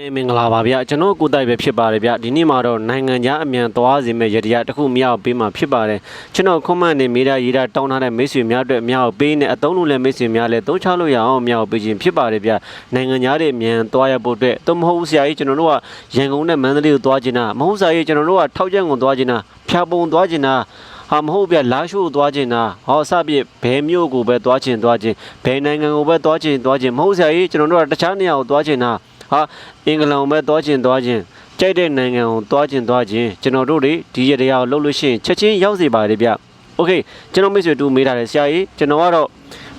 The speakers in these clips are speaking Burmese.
အေးမင်္ဂလာပါဗျာကျွန်တော်ကိုယ်တိုင်ပဲဖြစ်ပါတယ်ဗျာဒီနေ့မှာတော့နိုင်ငံခြားအမြန်သွားစေမဲ့ရတရားတစ်ခုမြောက်ပေးမှာဖြစ်ပါတယ်ကျွန်တော်ခွန်မန့်နေမိတာရေးတာတောင်းထားတဲ့မိတ်ဆွေများအတွက်မြောက်ပေးနေအတုံးလုံးလည်းမိတ်ဆွေများလည်းသုံးချလို့ရအောင်မြောက်ပေးခြင်းဖြစ်ပါတယ်ဗျာနိုင်ငံခြားတွေအမြန်သွားရဖို့အတွက်တော့မဟုတ်ဘူးဆရာကြီးကျွန်တော်တို့ကရန်ကုန်နဲ့မန္တလေးကိုသွားချင်တာမဟုတ်ဆရာကြီးကျွန်တော်တို့ကထောက်ကျန်းကိုသွားချင်တာဖြာပုံသွားချင်တာဟာမဟုတ်ဗျလာရှိုးသွားချင်တာဟောစပြည့်ဘယ်မြို့ကိုပဲသွားချင်သွားချင်ဘယ်နိုင်ငံကိုပဲသွားချင်သွားချင်မဟုတ်ဆရာကြီးကျွန်တော်တို့ကတခြားနေရာကိုသွားချင်တာ ဟာအင်္ဂလန်ကိုပဲသွားချင်သွားချင်ကြိုက်တဲ့နိုင်ငံကိုသွားချင်သွားချင်ကျွန်တော်တို့တွေဒီရတရားကိုလုပ်လို့ရှိရင်ချက်ချင်းရောက်စေပါတယ်ဗျโอเคကျွန်တော်မိတ်ဆွေတူမေးထားတယ်ဆရာကြီးကျွန်တော်ကတော့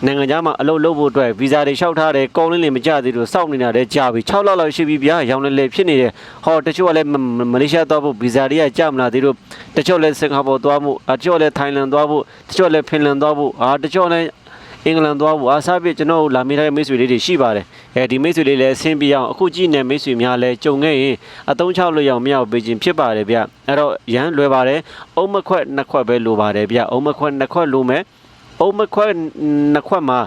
နိုင်ငံခြားမှာအလုပ်လုပ်ဖို့အတွက်ဗီဇာတွေလျှောက်ထားတယ်ကောင်းလင်းလင်းမကြသေးလို့စောင့်နေတာလည်းကြာပြီ6လလောက်ရှိပြီဗျာရောင်းလဲလဲဖြစ်နေတယ်ဟောတချို့ကလည်းမလေးရှားသွားဖို့ဗီဇာတွေကကြာမလာသေးလို့တချို့လည်းစင်ကာပူသွားဖို့တချို့လည်းထိုင်းလန်သွားဖို့တချို့လည်းဖင်လန်သွားဖို့အာတချို့လည်း အင်္ဂလန်သွားဖို့အားစားပြကျွန်တော်လာမေးထားတဲ့မိတ်ဆွေလေးတွေရှိပါတယ်အဲဒီမိတ်ဆွေလေးလည်းဆင်းပြအောင်အခုကြည့်နေမိတ်ဆွေများလည်းကြုံခဲ့ရင်အတုံးချလို့ရအောင်မရောက်ပေးခြင်းဖြစ်ပါတယ်ဗျအဲ့တော့ရမ်းလွယ်ပါတယ်အုံးမခွက်နှစ်ခွက်ပဲလိုပါတယ်ဗျအုံးမခွက်နှစ်ခွက်လိုမယ်အုံးမခွက်နှစ်ခွက်မှာ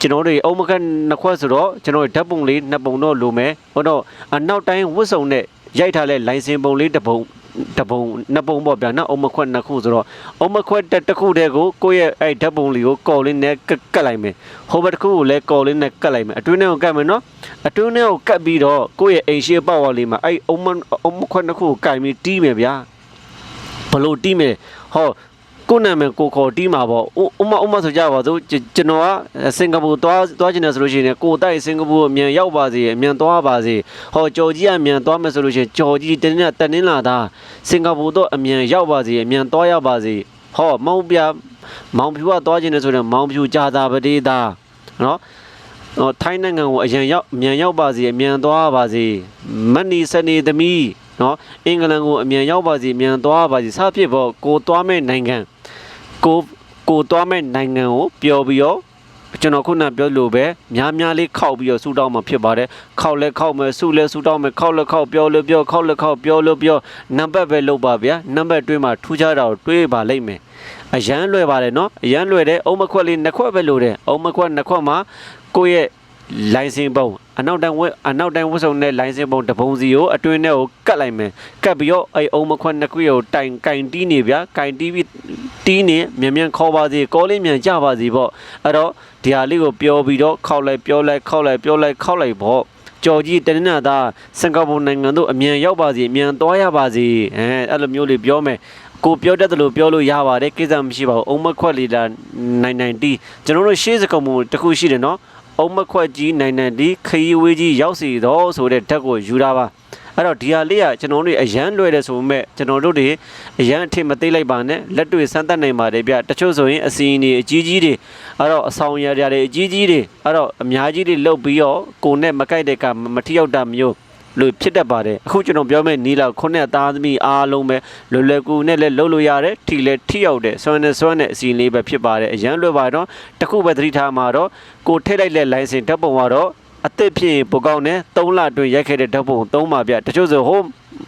ကျွန်တော်တို့အုံးမခွက်နှစ်ခွက်ဆိုတော့ကျွန်တော်ဓာတ်ပုံလေးနှစ်ပုံတော့လိုမယ်ဟိုတော့အနောက်တိုင်းဝတ်စုံနဲ့ရိုက်ထားတဲ့လိုင်စင်ပုံလေးတစ်ပုံ တပုံနှစ်ပုံပေါ့ဗျာနော်အုံမခွက်နှစ်ခုဆိုတော့အုံမခွက်တစ်တစ်ခုတည်းကိုကိုယ့်ရဲ့အဲ့ဓာတ်ပုံလေးကိုကော်လေးနဲ့ကတ်ကတ်လိုက်မယ်ဟိုဘက်တစ်ခုကိုလည်းကော်လေးနဲ့ကတ်လိုက်မယ်အတွင်းထဲကိုကတ်မယ်နော်အတွင်းထဲကိုကတ်ပြီးတော့ကိုယ့်ရဲ့အိမ်ရှိပေါက်ဝါလေးမှာအဲ့အုံမအုံမခွက်နှစ်ခုကိုကင်ပြီးတီးမယ်ဗျာဘလို့တီးမယ်ဟော ကိုနာမည်ကိုခေါ်တီးမှာပေါ့ဥမဥမဆိုကြပါစို့ကျွန်တော်ကစင်ကာပူသွားသွားချင်တယ်ဆိုလို့ရှိရင်ကိုတိုက်စင်ကာပူအမြန်ရောက်ပါစေအမြန်သွားပါစေဟောကြော်ကြီးအမြန်သွားမယ်ဆိုလို့ရှိရင်ကြော်ကြီးတင်းနဲ့တနင်းလာတာစင်ကာပူတော့အမြန်ရောက်ပါစေအမြန်သွားရပါစေဟောမောင်ပြမောင်ဖြူကသွားချင်တယ်ဆိုရင်မောင်ဖြူကြာတာပတိတာနော်ဟောထိုင်းနိုင်ငံကိုအရင်ရောက်အမြန်ရောက်ပါစေအမြန်သွားပါစေမနီစနေသမီးနော်အင်္ဂလန်ကိုအမြန်ရောက်ပါစေအမြန်သွားပါစေစဖြစ်ဖို့ကိုသွားမဲ့နိုင်ငံ ကိုကိုသွားမဲ့နိုင်ငံကိုပျော်ပြီးတော့ကျွန်တော်ခုနပြောလို့ပဲများများလေးခောက်ပြီးတော့ဆူတောင်းမှာဖြစ်ပါတယ်ခောက်လဲခောက်မယ်ဆူလဲဆူတောင်းမယ်ခောက်လဲခောက်ပြောလို့ပြောခောက်လဲခောက်ပြောလို့ပြောနံပါတ်ပဲလုပ်ပါဗျာနံပါတ်တွင်းမှာထူးခြားတာကိုတွေးပါလိမ့်မယ်အရန်လွယ်ပါတယ်နော်အရန်လွယ်တယ်အုံမခွက်လေးနှစ်ခွက်ပဲလို့တယ်အုံမခွက်နှစ်ခွက်မှာကိုယ့်ရဲ့ လိုင်စင်ပုံအနောက်တန်းဝက်အနောက်တန်းဝက်စုံနဲ့လိုင်စင်ပုံတပုံစီကိုအတွင်းထဲကိုကတ်လိုက်မယ်ကတ်ပြီးတော့အဲအုံမခွက်နှစ်ခွက်ကိုတိုင်ကင်တီးနေဗျာကင်တီးပြီးတီးနေမြန်မြန်ခေါ်ပါစေကောလေးမြန်ကြပါစေပေါ့အဲ့တော့ဒီဟာလေးကိုပြောပြီးတော့ခောက်လိုက်ပြောလိုက်ခောက်လိုက်ပြောလိုက်ခောက်လိုက်ပေါ့ကြော်ကြီးတနင်္လာသားစင်ကာပူနိုင်ငံတို့အမြန်ရောက်ပါစေအမြန်သွားရပါစေအဲအဲ့လိုမျိုးလေးပြောမယ်ကိုပြောတတ်တယ်လို့ပြောလို့ရပါတယ်ကိစ္စမရှိပါဘူးအုံမခွက်လီလာနိုင်နိုင်တီးကျွန်တော်တို့ရှေးစကုံမှုတစ်ခုရှိတယ်နော် အုံမခွက်ကြီးနိုင်နိုင်တီးခရီးဝေးကြီးရောက်စီတော့ဆိုတဲ့ဓာတ်ကိုယူတာပါအဲ့တော့ဒီဟာလေးကကျွန်တော်တို့အရန်လွယ်တယ်ဆိုပေမဲ့ကျွန်တော်တို့တွေအရန်အထင်မသေးလိုက်ပါနဲ့လက်တွေ့စမ်းသပ်နိုင်ပါတယ်ဗျတချို့ဆိုရင်အစီအင်းတွေအကြီးကြီးတွေအဲ့တော့အဆောင်ရရတွေအကြီးကြီးတွေအဲ့တော့အများကြီးတွေလုတ်ပြီးတော့ကိုနဲ့မကိုက်တဲ့ကမထီရောက်တာမျိုး လို့ဖြစ်တတ်ပါတယ်အခုကျွန်တော်ပြောမယ့်နီးလောက်ခုနှစ်သားသမီးအားလုံးပဲလွယ်လွယ်ကူနဲ့လည်းလှုပ်လို့ရတယ်ထီလည်းထီရောက်တယ်စွမ်းနဲ့စွမ်းနဲ့အစီအလေးပဲဖြစ်ပါတယ်အရန်လွယ်ပါတော့တခုပဲသတိထားမှာတော့ကိုထိတ်လိုက်တဲ့လိုင်စင်ဓာတ်ပုံကတော့အသက်ဖြစ်ရင်ပိုကောင်းတယ်3လအတွင်းရိုက်ခဲ့တဲ့ဓာတ်ပုံ3ပါဗျတချို့ဆိုဟို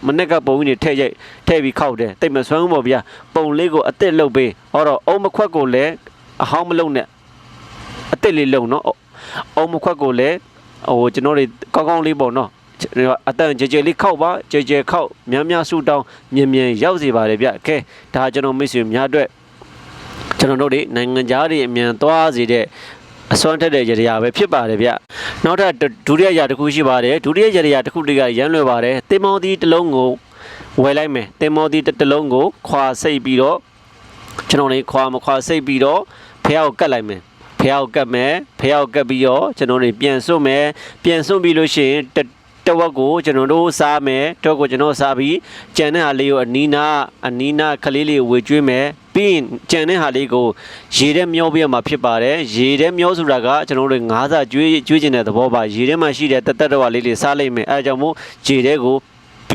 မနေ့ကပုံကြီးနေထည့်ရိုက်ထည့်ပြီးခောက်တယ်တိတ်မဆွမ်းဘူးပေါ့ဗျာပုံလေးကိုအသက်လုတ်ပေးဟောတော့အုံမခွက်ကိုလည်းအဟောင်းမလုံနဲ့အသက်လေးလုံနော်အုံမခွက်ကိုလည်းဟိုကျွန်တော်တွေကောင်းကောင်းလေးပေါ့နော် အတန်ကြဲကြဲလေးခောက်ပါကြဲကြဲခောက်များများဆူတောင်းမြင်မြင်ရောက်စီပါတယ်ဗျကဲဒါကျွန်တော်မိတ်ဆွေများအတွက်ကျွန်တော်တို့တွေနိုင်ငံသားတွေအမြန်သွားစေတဲ့အစွမ်းထက်တဲ့ကြရာပဲဖြစ်ပါတယ်ဗျနောက်ထပ်ဒုတိယရာတစ်ခုရှိပါတယ်ဒုတိယကြရာတစ်ခုတည်းကရမ်းလွယ်ပါတယ်တင်မောသီးတစ်လုံးကိုဝယ်လိုက်မယ်တင်မောသီးတစ်လုံးကိုခွာစိတ်ပြီးတော့ကျွန်တော်တွေခွာမခွာစိတ်ပြီးတော့ဖះကိုကတ်လိုက်မယ်ဖះကိုကတ်မယ်ဖះကိုကတ်ပြီးတော့ကျွန်တော်တွေပြန်စွန့်မယ်ပြန်စွန့်ပြီးလို့ရှိရင် တဝက်ကိုကျွန်တော်တို့စားမယ်တော့ကိုကျွန်တော်စားပြီးကြံတဲ့ဟာလေးကိုအနီးနာအနီးနာကလေးလေးကိုဝေကျွေးမယ်ပြီးရင်ကြံတဲ့ဟာလေးကိုရေထဲမျောပြရမှာဖြစ်ပါတယ်ရေထဲမျောဆိုတာကကျွန်တော်တို့ငါးစာကျွေးကျွေးကျင်တဲ့သဘောပါရေထဲမှာရှိတဲ့တသက်တော်လေးလေးစားလိုက်မယ်အဲဒါကြောင့်မို့ရေထဲကို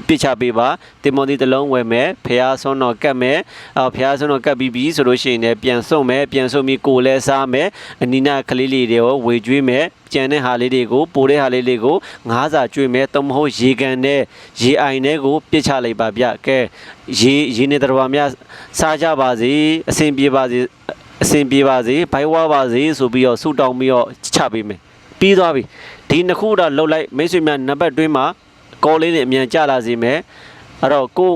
ပစ်ချပေးပါတင်မော်ဒီတစ်လုံးဝယ်မယ်ဖះဆွန်းတော်ကတ်မယ်အော်ဖះဆွန်းတော်ကတ်ပြီးပြီဆိုလို့ရှိရင်လည်းပြန်စုံမယ်ပြန်စုံပြီးကိုလည်းစားမယ်အနီးနာကလေးလေးတွေကိုဝေကျွေးမယ်ကြံတဲ့ဟာလေးတွေကိုပိုတဲ့ဟာလေးတွေကိုငါးစာကျွေးမယ်သုံးမဟုတ်ရေကန်နဲ့ရေအိုင်တွေကိုပစ်ချလိုက်ပါဗျကဲရေရေနေတော်များစားကြပါစေအဆင်ပြေပါစေအဆင်ပြေပါစေဘိုင်ဝါပါစေဆိုပြီးတော့ဆူတောင်းပြီးတော့ချပေးမယ်ပြီးသွားပြီဒီနှစ်ခုတော့လှုပ်လိုက်မိတ်ဆွေများနံပါတ်တွင်းမှာ ကောလေးတွေအမြန်ကြလာစေမယ်အဲ့တော့ကို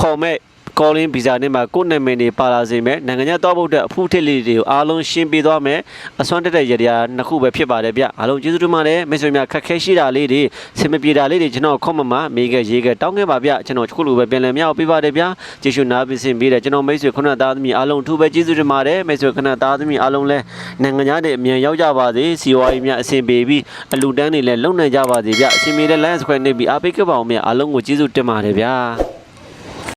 ခေါ်မဲ့ ကောလင်းဗီဇာနဲ့မှာကိုနာမည်တွေပါလာစေမယ်နိုင်ငံခြားသွားဖို့အတွက်အဖူးထစ်လေးတွေကိုအားလုံးရှင်းပြသွားမယ်အစွမ်းတက်တဲ့ရတရားနှစ်ခုပဲဖြစ်ပါတယ်ဗျအားလုံးကျေးဇူးတင်ပါတယ်မိတ်ဆွေများခက်ခဲရှိတာလေးတွေစင်မပြေတာလေးတွေကျွန်တော်ခေါမမမေးခဲ့ရေးခဲ့တောင်းခဲ့ပါဗျကျွန်တော်ခုလိုပဲပြန်လည်မြောက်ပေးပါတယ်ဗျကျေးဇူးနာပြင်ဆင်ပေးတယ်ကျွန်တော်မိတ်ဆွေခုနသားသမီးအားလုံးအထူးပဲကျေးဇူးတင်ပါတယ်မိတ်ဆွေခုနသားသမီးအားလုံးလည်းနိုင်ငံခြားတွေအမြန်ရောက်ကြပါစေစီဝါရေးများအဆင်ပြေပြီးအလူတန်းတွေလည်းလုံနိုင်ကြပါစေဗျအဆင်ပြေတဲ့ line square နေပြီးအားပေးခဲ့ပါအောင်မြအားလုံးကိုကျေးဇူးတင်ပါတယ်ဗျ